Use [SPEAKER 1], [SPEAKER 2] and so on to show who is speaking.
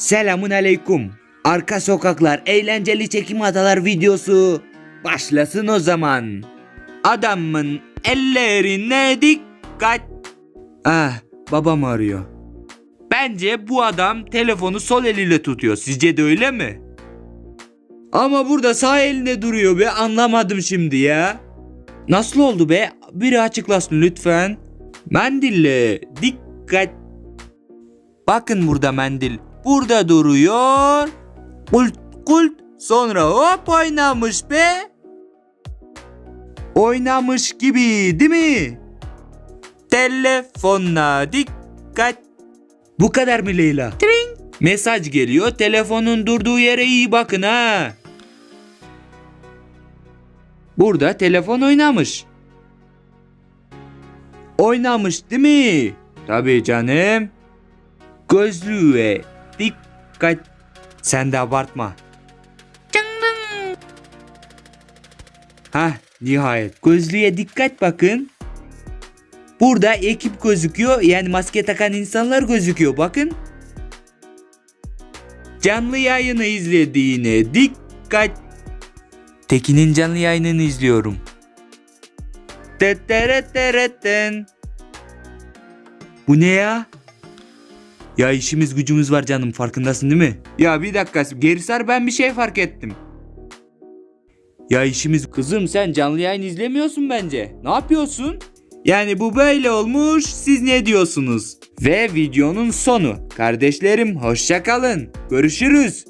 [SPEAKER 1] Selamun aleyküm. Arka sokaklar eğlenceli çekim adalar videosu başlasın o zaman. Adamın ellerine dikkat. Ah babam arıyor. Bence bu adam telefonu sol eliyle tutuyor. Sizce de öyle mi? Ama burada sağ elinde duruyor be anlamadım şimdi ya. Nasıl oldu be? Biri açıklasın lütfen. Mendille dikkat. Bakın burada mendil. Burada duruyor. Kult kult. Sonra hop oynamış be. Oynamış gibi değil mi? Telefona dikkat. Bu kadar mı Leyla? Mesaj geliyor. Telefonun durduğu yere iyi bakın ha. Burada telefon oynamış. Oynamış değil mi? Tabii canım. Gözlüğe dikkat. Sen de abartma. Hah nihayet. Gözlüğe dikkat bakın. Burada ekip gözüküyor. Yani maske takan insanlar gözüküyor. Bakın. Canlı yayını izlediğine dikkat. Tekin'in canlı yayınını izliyorum. Bu ne ya? Ya işimiz gücümüz var canım farkındasın değil mi? Ya bir dakika geri sar ben bir şey fark ettim. Ya işimiz kızım sen canlı yayın izlemiyorsun bence. Ne yapıyorsun? Yani bu böyle olmuş siz ne diyorsunuz? Ve videonun sonu. Kardeşlerim hoşça kalın. Görüşürüz.